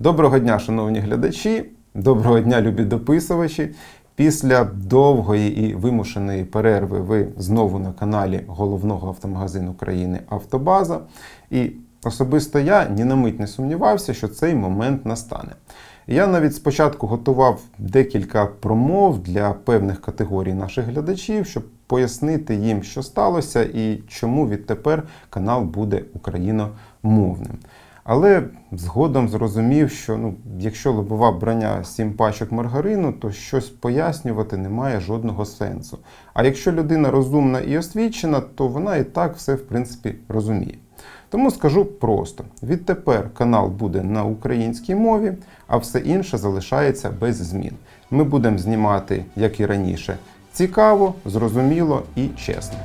Доброго дня, шановні глядачі, доброго дня, любі дописувачі. Після довгої і вимушеної перерви ви знову на каналі головного автомагазину країни Автобаза. І особисто я ні на мить не сумнівався, що цей момент настане. Я навіть спочатку готував декілька промов для певних категорій наших глядачів, щоб пояснити їм, що сталося і чому відтепер канал буде україномовним. Але згодом зрозумів, що ну, якщо лобова броня сім пачок маргарину, то щось пояснювати немає жодного сенсу. А якщо людина розумна і освічена, то вона і так все в принципі розуміє. Тому скажу просто: відтепер канал буде на українській мові, а все інше залишається без змін. Ми будемо знімати, як і раніше, цікаво, зрозуміло і чесно.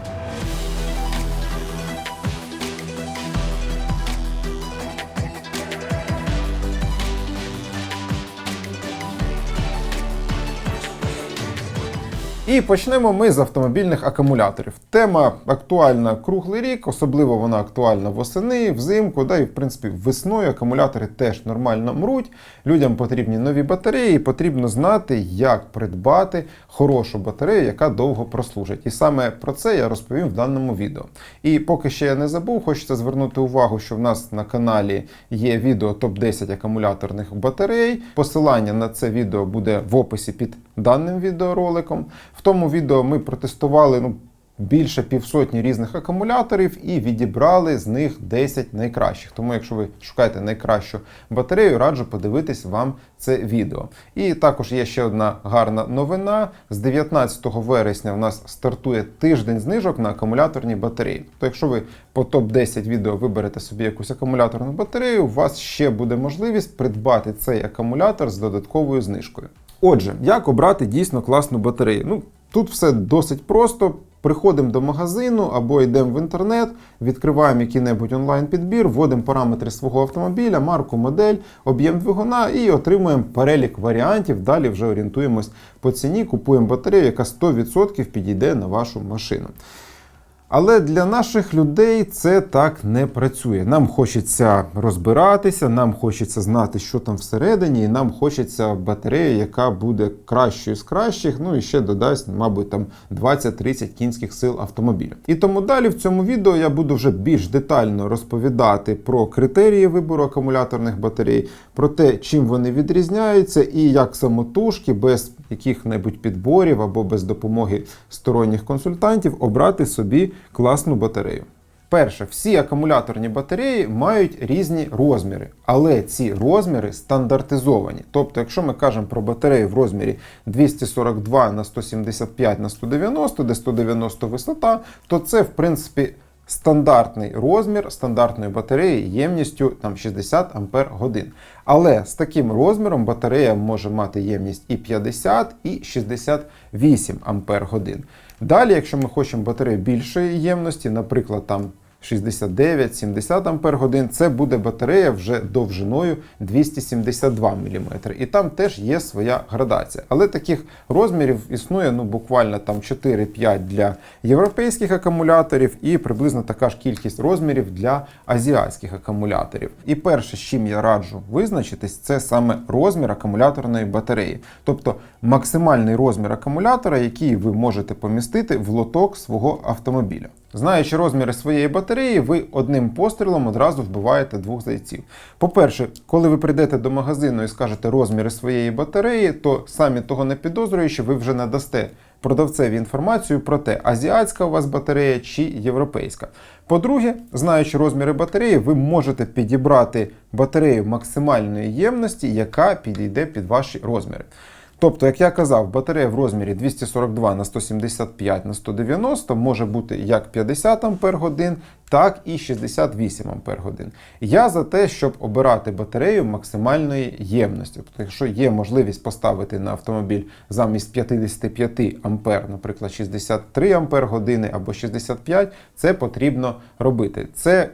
І почнемо ми з автомобільних акумуляторів. Тема актуальна круглий рік, особливо вона актуальна восени, взимку, да і в принципі весною акумулятори теж нормально мруть. Людям потрібні нові батареї, і потрібно знати, як придбати хорошу батарею, яка довго прослужить. І саме про це я розповім в даному відео. І поки ще я не забув, хочеться звернути увагу, що в нас на каналі є відео топ-10 акумуляторних батарей. Посилання на це відео буде в описі під даним відеороликом. В тому відео ми протестували ну, більше півсотні різних акумуляторів і відібрали з них 10 найкращих. Тому, якщо ви шукаєте найкращу батарею, раджу подивитись вам це відео. І також є ще одна гарна новина. З 19 вересня в нас стартує тиждень знижок на акумуляторні батареї. То якщо ви по топ-10 відео виберете собі якусь акумуляторну батарею, у вас ще буде можливість придбати цей акумулятор з додатковою знижкою. Отже, як обрати дійсно класну батарею? Ну, тут все досить просто. Приходимо до магазину або йдемо в інтернет, відкриваємо який-небудь онлайн-підбір, вводимо параметри свого автомобіля, марку, модель, об'єм двигуна і отримуємо перелік варіантів. Далі вже орієнтуємось по ціні, купуємо батарею, яка 100% підійде на вашу машину. Але для наших людей це так не працює. Нам хочеться розбиратися, нам хочеться знати, що там всередині, і нам хочеться батарея, яка буде кращою з кращих, ну і ще додасть, мабуть, там 20-30 кінських сил автомобіля. І тому далі в цьому відео я буду вже більш детально розповідати про критерії вибору акумуляторних батарей, про те, чим вони відрізняються, і як самотужки без яких-небудь підборів або без допомоги сторонніх консультантів обрати собі класну батарею. Перше, всі акумуляторні батареї мають різні розміри, але ці розміри стандартизовані. Тобто, якщо ми кажемо про батарею в розмірі 242 на 175 на 190, де 190 висота, то це в принципі стандартний розмір стандартної батареї ємністю там 60 Ампер годин. Але з таким розміром батарея може мати ємність і 50, і 68 Ампер годин. Далі, якщо ми хочемо батарею більшої ємності, наприклад, там 69-70 Ампер годин, це буде батарея вже довжиною 272 мм. І там теж є своя градація. Але таких розмірів існує ну, буквально там 4-5 для європейських акумуляторів і приблизно така ж кількість розмірів для азіатських акумуляторів. І перше, з чим я раджу визначитись, це саме розмір акумуляторної батареї. Тобто максимальний розмір акумулятора, який ви можете помістити в лоток свого автомобіля. Знаючи розміри своєї батареї, ви одним пострілом одразу вбиваєте двох зайців. По-перше, коли ви прийдете до магазину і скажете розміри своєї батареї, то самі того не підозрюючи, ви вже надасте продавцеві інформацію про те, азіатська у вас батарея чи європейська. По-друге, знаючи розміри батареї, ви можете підібрати батарею максимальної ємності, яка підійде під ваші розміри. Тобто, як я казав, батарея в розмірі 242 на 175 на 190 може бути як 50 Ампер годин, так і 68 Ампер годин. Я за те, щоб обирати батарею максимальної ємності. Тобто, якщо є можливість поставити на автомобіль замість 55 Ампер, наприклад, 63 Ампер години або 65, це потрібно робити. Це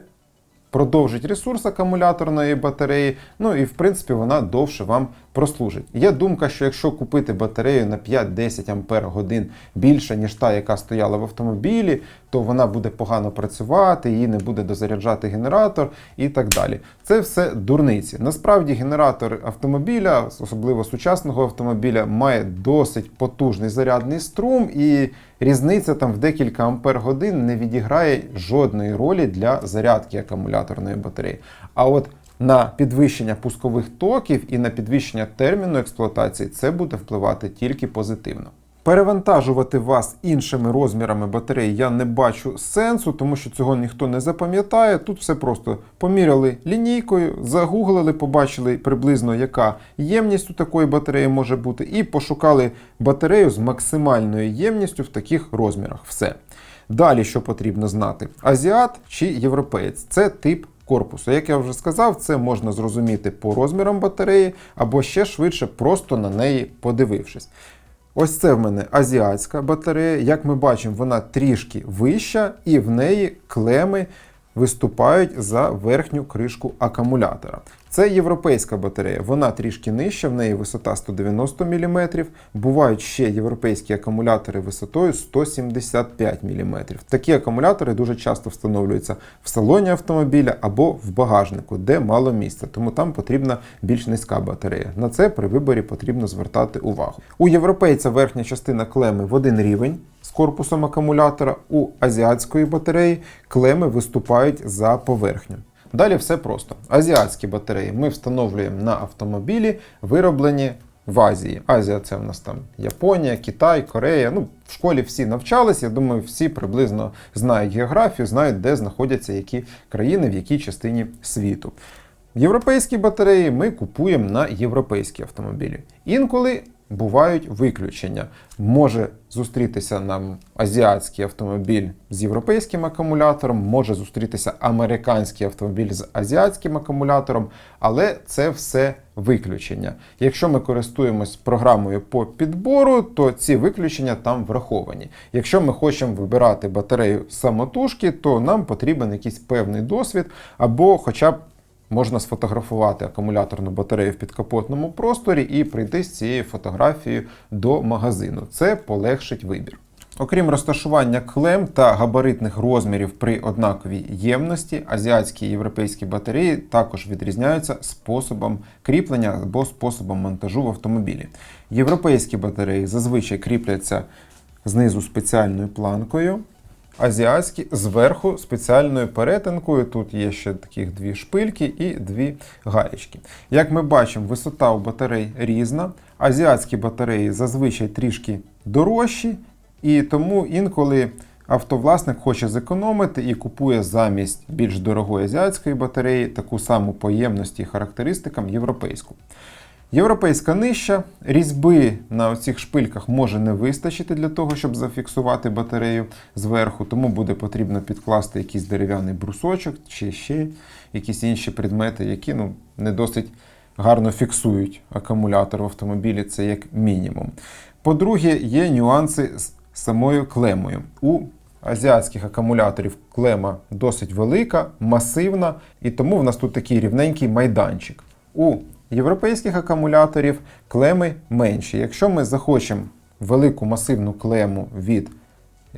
продовжить ресурс акумуляторної батареї, ну і в принципі вона довше вам прослужить. Є думка, що якщо купити батарею на 5-10 ампер годин більше, ніж та, яка стояла в автомобілі, то вона буде погано працювати, її не буде дозаряджати генератор і так далі. Це все дурниці. Насправді генератор автомобіля, особливо сучасного автомобіля, має досить потужний зарядний струм, і різниця там в декілька ампер годин не відіграє жодної ролі для зарядки акумуляторної батареї. А от на підвищення пускових токів і на підвищення терміну експлуатації це буде впливати тільки позитивно. Перевантажувати вас іншими розмірами батареї я не бачу сенсу, тому що цього ніхто не запам'ятає. Тут все просто поміряли лінійкою, загуглили, побачили приблизно, яка ємність у такої батареї може бути, і пошукали батарею з максимальною ємністю в таких розмірах. Все. Далі, що потрібно знати: азіат чи європеєць це тип корпусу. Як я вже сказав, це можна зрозуміти по розмірам батареї або ще швидше, просто на неї подивившись. Ось це в мене азіатська батарея. Як ми бачимо, вона трішки вища, і в неї клеми виступають за верхню кришку акумулятора. Це європейська батарея, вона трішки нижча, в неї висота 190 мм. Бувають ще європейські акумулятори висотою 175 мм. Такі акумулятори дуже часто встановлюються в салоні автомобіля або в багажнику, де мало місця, тому там потрібна більш низька батарея. На це при виборі потрібно звертати увагу. У європейця верхня частина клеми в один рівень з корпусом акумулятора, у азіатської батареї клеми виступають за поверхню. Далі все просто. Азіатські батареї ми встановлюємо на автомобілі, вироблені в Азії. Азія це в нас там Японія, Китай, Корея. Ну, в школі всі навчались. Я думаю, всі приблизно знають географію, знають, де знаходяться які країни, в якій частині світу. Європейські батареї ми купуємо на європейські автомобілі. Інколи бувають виключення. Може зустрітися нам азіатський автомобіль з європейським акумулятором, може зустрітися американський автомобіль з азіатським акумулятором, але це все виключення. Якщо ми користуємось програмою по підбору, то ці виключення там враховані. Якщо ми хочемо вибирати батарею самотужки, то нам потрібен якийсь певний досвід або хоча б можна сфотографувати акумуляторну батарею в підкапотному просторі і прийти з цією фотографією до магазину. Це полегшить вибір. Окрім розташування клем та габаритних розмірів при однаковій ємності, азіатські і європейські батареї також відрізняються способом кріплення або способом монтажу в автомобілі. Європейські батареї зазвичай кріпляться знизу спеціальною планкою, азіатські зверху спеціальною перетинкою. Тут є ще таких дві шпильки і дві гаєчки. Як ми бачимо, висота у батарей різна. Азіатські батареї зазвичай трішки дорожчі, і тому інколи автовласник хоче зекономити і купує замість більш дорогої азіатської батареї таку саму по ємності і характеристикам європейську. Європейська нижча, різьби на цих шпильках може не вистачити для того, щоб зафіксувати батарею зверху, тому буде потрібно підкласти якийсь дерев'яний брусочок чи ще якісь інші предмети, які ну, не досить гарно фіксують акумулятор в автомобілі, це як мінімум. По-друге, є нюанси з самою клемою. У азіатських акумуляторів клема досить велика, масивна, і тому в нас тут такий рівненький майданчик. У європейських акумуляторів клеми менші. Якщо ми захочемо велику масивну клему від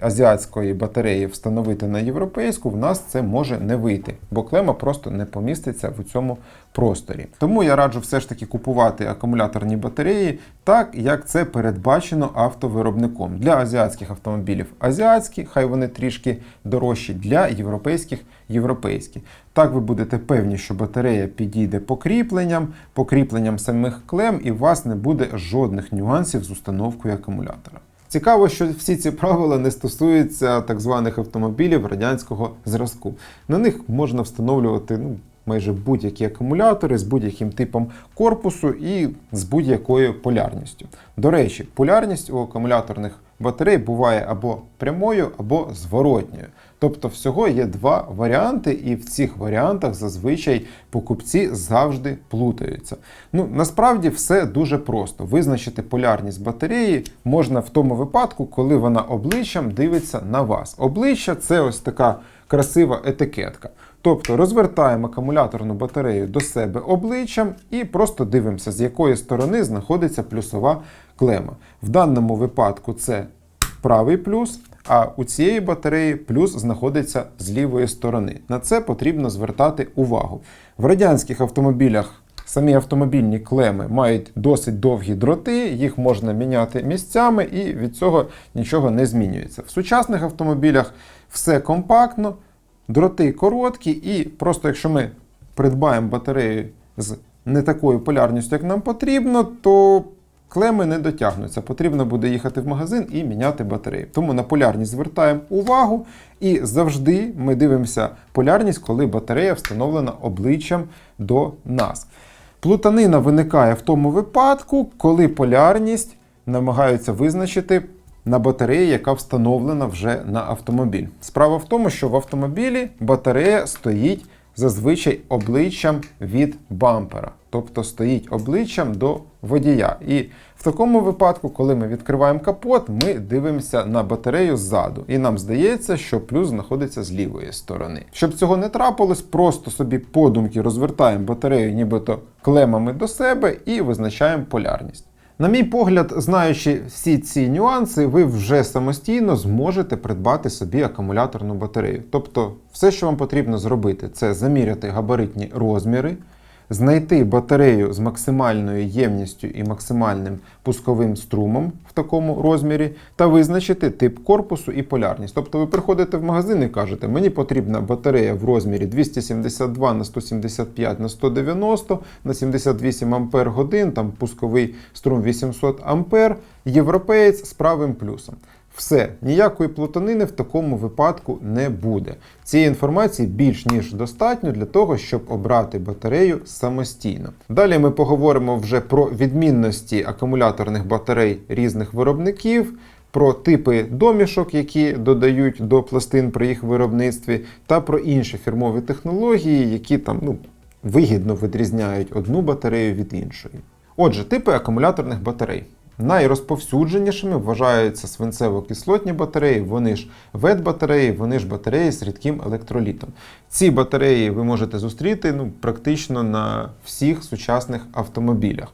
азіатської батареї встановити на європейську, в нас це може не вийти, бо клема просто не поміститься в цьому просторі. Тому я раджу все ж таки купувати акумуляторні батареї так, як це передбачено автовиробником. Для азіатських автомобілів азіатські, хай вони трішки дорожчі, для європейських європейські. Так ви будете певні, що батарея підійде по кріпленням, по кріпленням самих клем, і у вас не буде жодних нюансів з установкою акумулятора. Цікаво, що всі ці правила не стосуються так званих автомобілів радянського зразку. На них можна встановлювати ну, майже будь-які акумулятори з будь-яким типом корпусу і з будь-якою полярністю. До речі, полярність у акумуляторних батарей буває або прямою, або зворотньою. Тобто, всього є два варіанти, і в цих варіантах зазвичай покупці завжди плутаються. Ну, насправді все дуже просто. Визначити полярність батареї можна в тому випадку, коли вона обличчям дивиться на вас. Обличчя це ось така красива етикетка. Тобто розвертаємо акумуляторну батарею до себе обличчям і просто дивимося, з якої сторони знаходиться плюсова клема. В даному випадку це правий плюс, а у цієї батареї плюс знаходиться з лівої сторони. На це потрібно звертати увагу. В радянських автомобілях самі автомобільні клеми мають досить довгі дроти, їх можна міняти місцями, і від цього нічого не змінюється. В сучасних автомобілях все компактно, дроти короткі, і просто якщо ми придбаємо батарею з не такою полярністю, як нам потрібно, то клеми не дотягнуться. Потрібно буде їхати в магазин і міняти батарею. Тому на полярність звертаємо увагу і завжди ми дивимося полярність, коли батарея встановлена обличчям до нас. Плутанина виникає в тому випадку, коли полярність намагаються визначити на батареї, яка встановлена вже на автомобіль. Справа в тому, що в автомобілі батарея стоїть зазвичай обличчям від бампера, тобто стоїть обличчям до водія. І в такому випадку, коли ми відкриваємо капот, ми дивимося на батарею ззаду, і нам здається, що плюс знаходиться з лівої сторони. Щоб цього не трапилось, просто собі подумки розвертаємо батарею, нібито клемами до себе і визначаємо полярність. На мій погляд, знаючи всі ці нюанси, ви вже самостійно зможете придбати собі акумуляторну батарею. Тобто, все, що вам потрібно зробити, це заміряти габаритні розміри, знайти батарею з максимальною ємністю і максимальним пусковим струмом в такому розмірі, та визначити тип корпусу і полярність. Тобто ви приходите в магазин і кажете, мені потрібна батарея в розмірі 272 на 175 на 190 на 78 ампер годин, там пусковий струм 800 ампер, європеєць з правим плюсом. Все, ніякої плутанини в такому випадку не буде. Цієї інформації більш ніж достатньо для того, щоб обрати батарею самостійно. Далі ми поговоримо вже про відмінності акумуляторних батарей різних виробників. Про типи домішок, які додають до пластин при їх виробництві, та про інші фірмові технології, які там ну, вигідно відрізняють одну батарею від іншої. Отже, типи акумуляторних батарей. Найрозповсюдженішими вважаються свинцево-кислотні батареї, вони ж ВЕД-батареї, вони ж батареї з рідким електролітом. Ці батареї ви можете зустріти ну, практично на всіх сучасних автомобілях.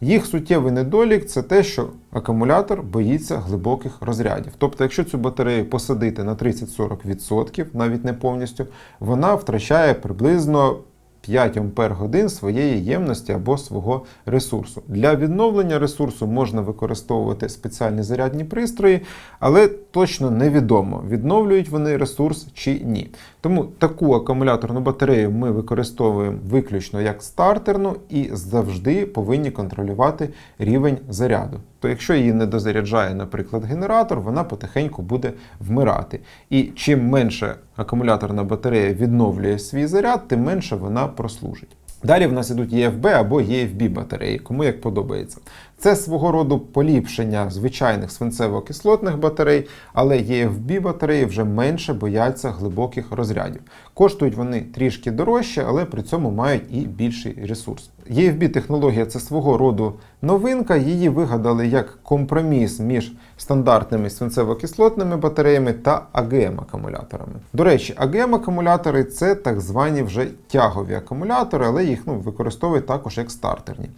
Їх суттєвий недолік це те, що акумулятор боїться глибоких розрядів. Тобто, якщо цю батарею посадити на 30-40%, навіть не повністю, вона втрачає приблизно 5 ампер годин своєї ємності або свого ресурсу. Для відновлення ресурсу можна використовувати спеціальні зарядні пристрої, але точно невідомо, відновлюють вони ресурс чи ні. Тому таку акумуляторну батарею ми використовуємо виключно як стартерну і завжди повинні контролювати рівень заряду. То якщо її не дозаряджає, наприклад, генератор, вона потихеньку буде вмирати. І чим менше акумуляторна батарея відновлює свій заряд, тим менше вона прослужить. Далі в нас ідуть EFB або EFB батареї, кому як подобається. Це свого роду поліпшення звичайних свинцево-кислотних батарей, але EFB батареї вже менше бояться глибоких розрядів. Коштують вони трішки дорожче, але при цьому мають і більший ресурс. EFB технологія це свого роду новинка. Її вигадали як компроміс між стандартними свинцево-кислотними батареями та АГМ-акумуляторами. До речі, АГМ-акумулятори це так звані вже тягові акумулятори, але їх ну, використовують також як стартерні.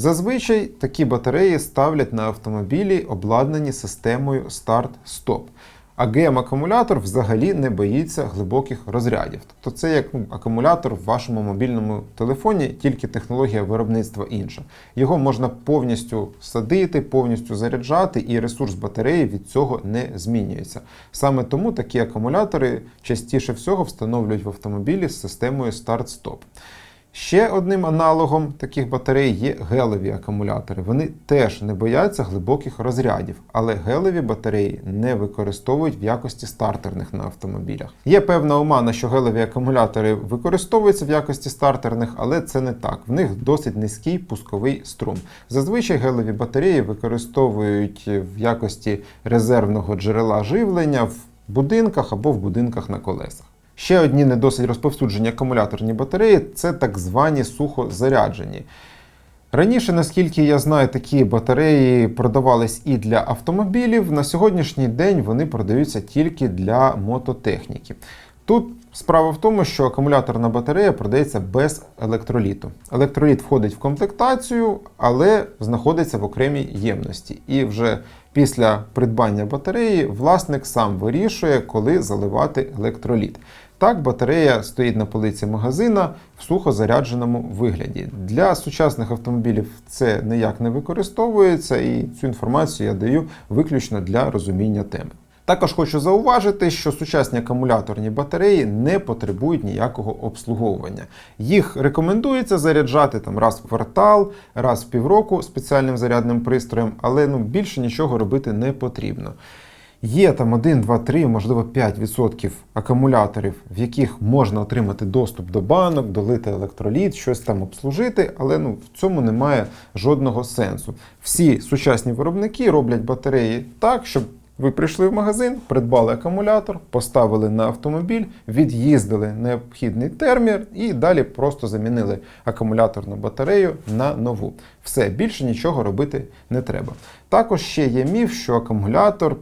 Зазвичай такі батареї ставлять на автомобілі, обладнані системою старт-стоп. А ГМ-акумулятор взагалі не боїться глибоких розрядів. Тобто це як ну, акумулятор в вашому мобільному телефоні, тільки технологія виробництва інша. Його можна повністю садити, повністю заряджати, і ресурс батареї від цього не змінюється. Саме тому такі акумулятори частіше всього встановлюють в автомобілі з системою старт-стоп. Ще одним аналогом таких батарей є гелеві акумулятори. Вони теж не бояться глибоких розрядів, але гелеві батареї не використовують в якості стартерних на автомобілях. Є певна омана, що гелеві акумулятори використовуються в якості стартерних, але це не так. В них досить низький пусковий струм. Зазвичай гелеві батареї використовують в якості резервного джерела живлення в будинках або в будинках на колесах. Ще одні не досить розповсюджені акумуляторні батареї це так звані сухозаряджені. Раніше, наскільки я знаю, такі батареї продавались і для автомобілів. На сьогоднішній день вони продаються тільки для мототехніки. Тут справа в тому, що акумуляторна батарея продається без електроліту. Електроліт входить в комплектацію, але знаходиться в окремій ємності. І вже після придбання батареї власник сам вирішує, коли заливати електроліт. Так, батарея стоїть на полиці магазина в сухозарядженому вигляді. Для сучасних автомобілів це ніяк не використовується, і цю інформацію я даю виключно для розуміння теми. Також хочу зауважити, що сучасні акумуляторні батареї не потребують ніякого обслуговування. Їх рекомендується заряджати там раз в квартал, раз в півроку спеціальним зарядним пристроєм, але ну, більше нічого робити не потрібно. Є там 1, 2, 3, можливо 5% акумуляторів, в яких можна отримати доступ до банок, долити електроліт, щось там обслужити, але ну, в цьому немає жодного сенсу. Всі сучасні виробники роблять батареї так, щоб ви прийшли в магазин, придбали акумулятор, поставили на автомобіль, від'їздили необхідний термір і далі просто замінили акумуляторну батарею на нову. Все, більше нічого робити не треба. Також ще є міф, що акумулятор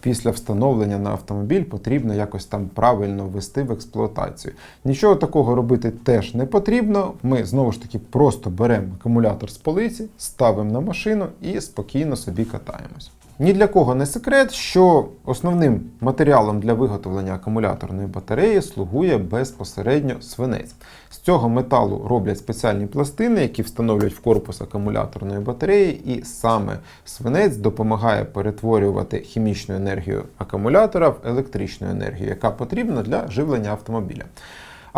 після встановлення на автомобіль потрібно якось там правильно ввести в експлуатацію. Нічого такого робити теж не потрібно. Ми знову ж таки просто беремо акумулятор з полиці, ставимо на машину і спокійно собі катаємось. Ні для кого не секрет, що основним матеріалом для виготовлення акумуляторної батареї слугує безпосередньо свинець. Цього металу роблять спеціальні пластини, які встановлюють в корпус акумуляторної батареї, і саме свинець допомагає перетворювати хімічну енергію акумулятора в електричну енергію, яка потрібна для живлення автомобіля.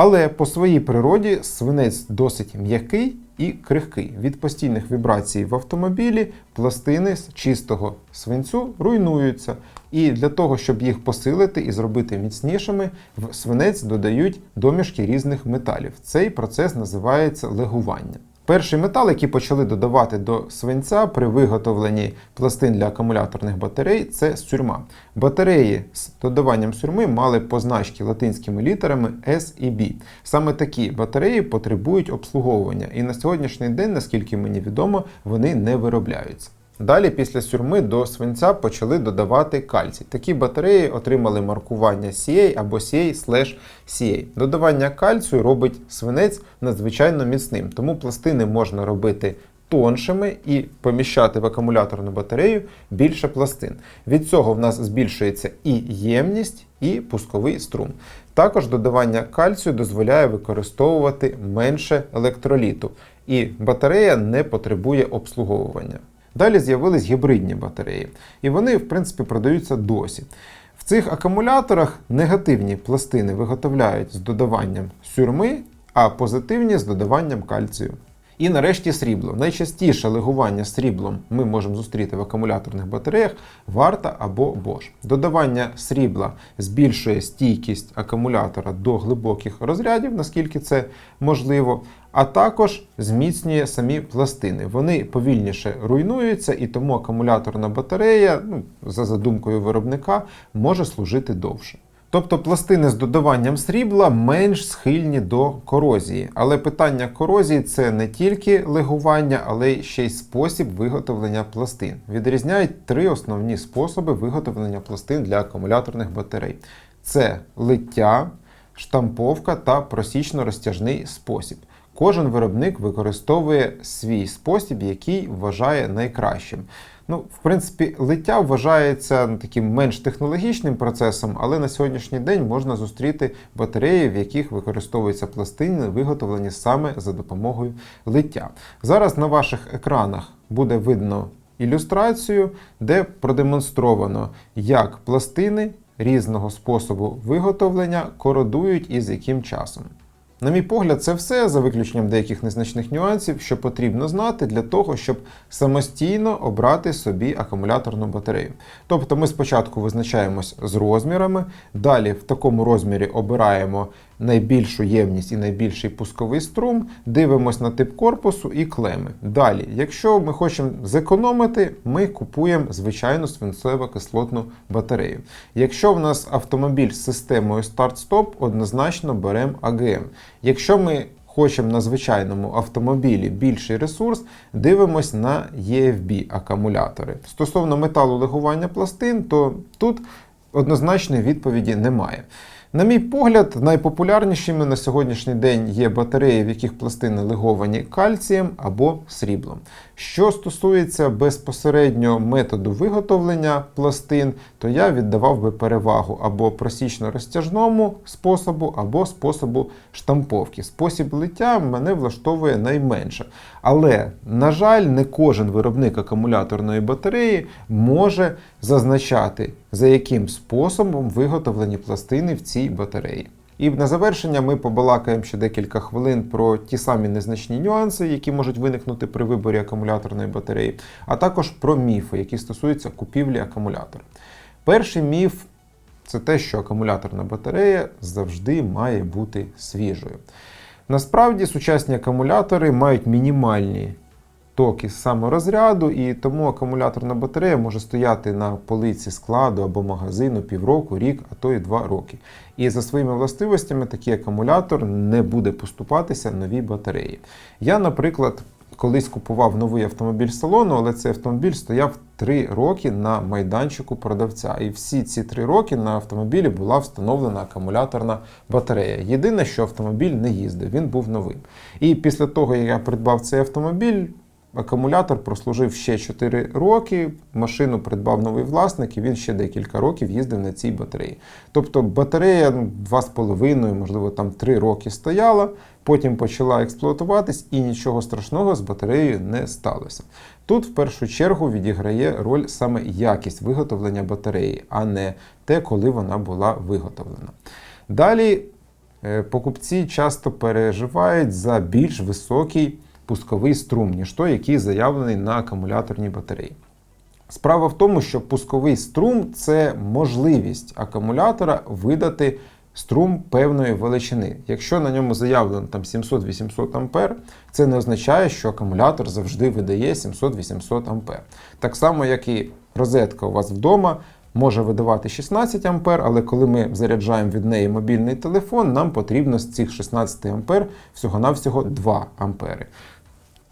Але по своїй природі свинець досить м'який і крихкий. Від постійних вібрацій в автомобілі пластини з чистого свинцю руйнуються. І для того, щоб їх посилити і зробити міцнішими, в свинець додають домішки різних металів. Цей процес називається легування. Перший метал, який почали додавати до свинця при виготовленні пластин для акумуляторних батарей, це сюрма. Батареї з додаванням сюрми мали позначки латинськими літерами S і B. Саме такі батареї потребують обслуговування, і на сьогоднішній день, наскільки мені відомо, вони не виробляються. Далі, після сюрми до свинця почали додавати кальцій. Такі батареї отримали маркування CA або CA/CA. Додавання кальцію робить свинець надзвичайно міцним, тому пластини можна робити тоншими і поміщати в акумуляторну батарею більше пластин. Від цього в нас збільшується і ємність, і пусковий струм. Також додавання кальцію дозволяє використовувати менше електроліту, і батарея не потребує обслуговування. Далі з'явились гібридні батареї, і вони, в принципі, продаються досі. В цих акумуляторах негативні пластини виготовляють з додаванням сюрми, а позитивні з додаванням кальцію. І нарешті срібло. Найчастіше легування сріблом ми можемо зустріти в акумуляторних батареях варта або Bosch. Додавання срібла збільшує стійкість акумулятора до глибоких розрядів, наскільки це можливо, а також зміцнює самі пластини. Вони повільніше руйнуються, і тому акумуляторна батарея, ну, за задумкою виробника, може служити довше. Тобто пластини з додаванням срібла менш схильні до корозії. Але питання корозії це не тільки легування, але й ще й спосіб виготовлення пластин. Відрізняють три основні способи виготовлення пластин для акумуляторних батарей: це лиття, штамповка та просічно-розтяжний спосіб. Кожен виробник використовує свій спосіб, який вважає найкращим. Ну, в принципі, лиття вважається таким менш технологічним процесом, але на сьогоднішній день можна зустріти батареї, в яких використовуються пластини, виготовлені саме за допомогою лиття. Зараз на ваших екранах буде видно ілюстрацію, де продемонстровано, як пластини різного способу виготовлення кородують і з яким часом. На мій погляд, це все за виключенням деяких незначних нюансів, що потрібно знати для того, щоб самостійно обрати собі акумуляторну батарею. Тобто ми спочатку визначаємось з розмірами, далі в такому розмірі обираємо найбільшу ємність і найбільший пусковий струм, дивимось на тип корпусу і клеми. Далі, якщо ми хочемо зекономити, ми купуємо звичайну свинцево-кислотну батарею. Якщо в нас автомобіль з системою старт-стоп, однозначно беремо АГМ. Якщо ми хочемо на звичайному автомобілі більший ресурс, дивимось на EFB акумулятори. Стосовно металу легування пластин, то тут однозначної відповіді немає. На мій погляд, найпопулярнішими на сьогоднішній день є батареї, в яких пластини леговані кальцієм або сріблом. Що стосується безпосередньо методу виготовлення пластин, то я віддавав би перевагу або просічно-розтяжному способу, або способу штамповки. Спосіб лиття мене влаштовує найменше. Але, на жаль, не кожен виробник акумуляторної батареї може зазначати, за яким способом виготовлені пластини в цій батареї. І на завершення ми побалакаємо ще декілька хвилин про ті самі незначні нюанси, які можуть виникнути при виборі акумуляторної батареї, а також про міфи, які стосуються купівлі акумулятора. Перший міф це те, що акумуляторна батарея завжди має бути свіжою. Насправді сучасні акумулятори мають мінімальні токи саморозряду, і тому акумуляторна батарея може стояти на полиці складу або магазину півроку, рік, а то і два роки. І за своїми властивостями такий акумулятор не буде поступатися новій батареї. Я, наприклад, колись купував новий автомобіль салону, але цей автомобіль стояв 3 роки на майданчику продавця. І всі ці 3 роки на автомобілі була встановлена акумуляторна батарея. Єдине, що автомобіль не їздив, він був новим. І після того, як я придбав цей автомобіль, Акумулятор прослужив ще 4 роки, машину придбав новий власник, і він ще декілька років їздив на цій батареї. Тобто батарея ну, 2,5, можливо, там 3 роки стояла, потім почала експлуатуватись, і нічого страшного з батареєю не сталося. Тут в першу чергу відіграє роль саме якість виготовлення батареї, а не те, коли вона була виготовлена. Далі е, покупці часто переживають за більш високий пусковий струм, ніж той, який заявлений на акумуляторній батареї. Справа в тому, що пусковий струм це можливість акумулятора видати струм певної величини. Якщо на ньому заявлено там 700-800 А, це не означає, що акумулятор завжди видає 700-800 А. Так само, як і розетка у вас вдома. Може видавати 16 А, але коли ми заряджаємо від неї мобільний телефон, нам потрібно з цих 16 А всього-навсього 2 А.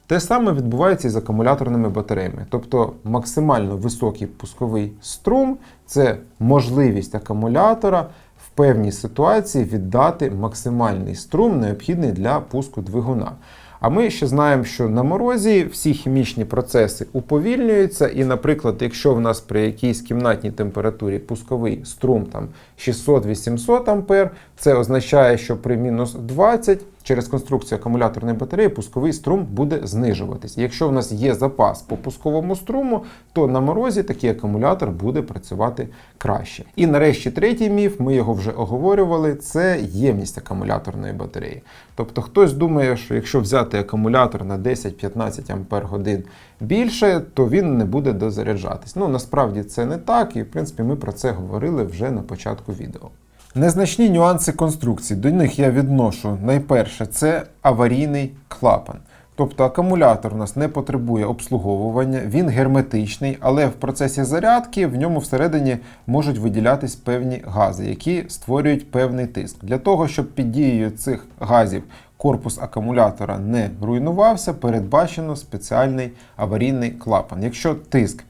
Те саме відбувається і з акумуляторними батареями. Тобто максимально високий пусковий струм це можливість акумулятора в певній ситуації віддати максимальний струм, необхідний для пуску двигуна. А ми ще знаємо, що на морозі всі хімічні процеси уповільнюються, і, наприклад, якщо в нас при якійсь кімнатній температурі пусковий струм там 600-800 А, це означає, що при мінус 20 через конструкцію акумуляторної батареї пусковий струм буде знижуватись. Якщо в нас є запас по пусковому струму, то на морозі такий акумулятор буде працювати краще. І нарешті третій міф, ми його вже оговорювали, це ємність акумуляторної батареї. Тобто хтось думає, що якщо взяти акумулятор на 10-15 Ампер годин більше, то він не буде дозаряджатись. Ну насправді це не так, і в принципі ми про це говорили вже на початку відео. Незначні нюанси конструкції. До них я відношу найперше це аварійний клапан. Тобто акумулятор у нас не потребує обслуговування, він герметичний, але в процесі зарядки в ньому всередині можуть виділятись певні гази, які створюють певний тиск. Для того, щоб під дією цих газів корпус акумулятора не руйнувався, передбачено спеціальний аварійний клапан. Якщо тиск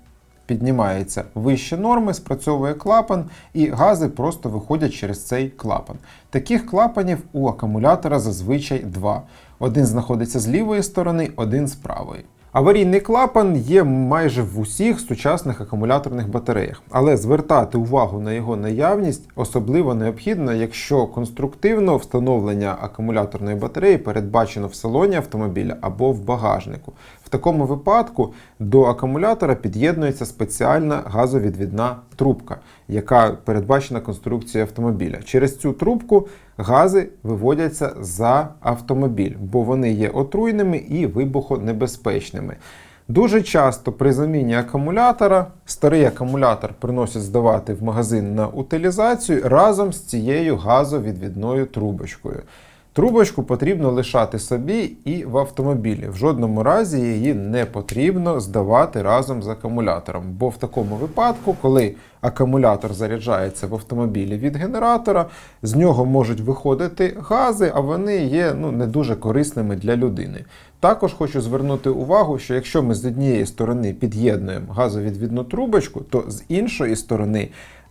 піднімається вище норми, спрацьовує клапан, і гази просто виходять через цей клапан. Таких клапанів у акумулятора зазвичай два. Один знаходиться з лівої сторони, один з правої. Аварійний клапан є майже в усіх сучасних акумуляторних батареях, але звертати увагу на його наявність особливо необхідно, якщо конструктивно встановлення акумуляторної батареї передбачено в салоні автомобіля або в багажнику. В такому випадку до акумулятора під'єднується спеціальна газовідвідна трубка, яка передбачена конструкцією автомобіля. Через цю трубку гази виводяться за автомобіль, бо вони є отруйними і вибухонебезпечними. Дуже часто при заміні акумулятора старий акумулятор приносять здавати в магазин на утилізацію разом з цією газовідвідною трубочкою. Трубочку потрібно лишати собі і в автомобілі. В жодному разі її не потрібно здавати разом з акумулятором. Бо в такому випадку, коли акумулятор заряджається в автомобілі від генератора, з нього можуть виходити гази, а вони є ну, не дуже корисними для людини. Також хочу звернути увагу, що якщо ми з однієї сторони під'єднуємо газовідвідну трубочку, то з іншої сторони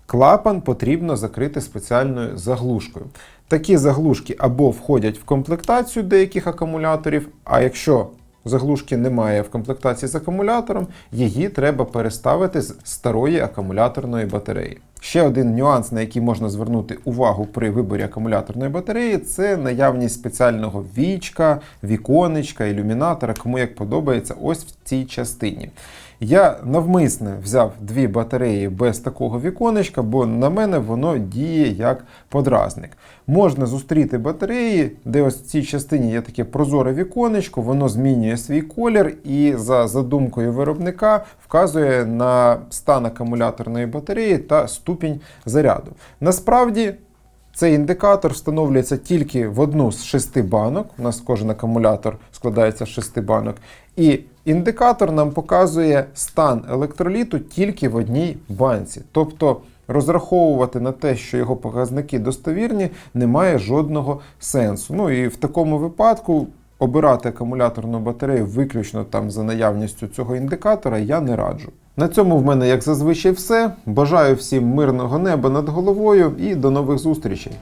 Клапан потрібно закрити спеціальною заглушкою. Такі заглушки або входять в комплектацію деяких акумуляторів, а якщо заглушки немає в комплектації з акумулятором, її треба переставити з старої акумуляторної батареї. Ще один нюанс, на який можна звернути увагу при виборі акумуляторної батареї, це наявність спеціального вічка, віконечка, ілюмінатора, кому як подобається, ось в цій частині. Я навмисне взяв дві батареї без такого віконечка, бо на мене воно діє як подразник. Можна зустріти батареї, де ось в цій частині є таке прозоре віконечко, воно змінює свій колір і за задумкою виробника вказує на стан акумуляторної батареї та ступінь заряду. Насправді. Цей індикатор встановлюється тільки в одну з шести банок. У нас кожен акумулятор складається з шести банок. І індикатор нам показує стан електроліту тільки в одній банці. Тобто розраховувати на те, що його показники достовірні, немає жодного сенсу. Ну і в такому випадку обирати акумуляторну батарею виключно там за наявністю цього індикатора я не раджу. На цьому в мене, як зазвичай, все. Бажаю всім мирного неба над головою і до нових зустрічей.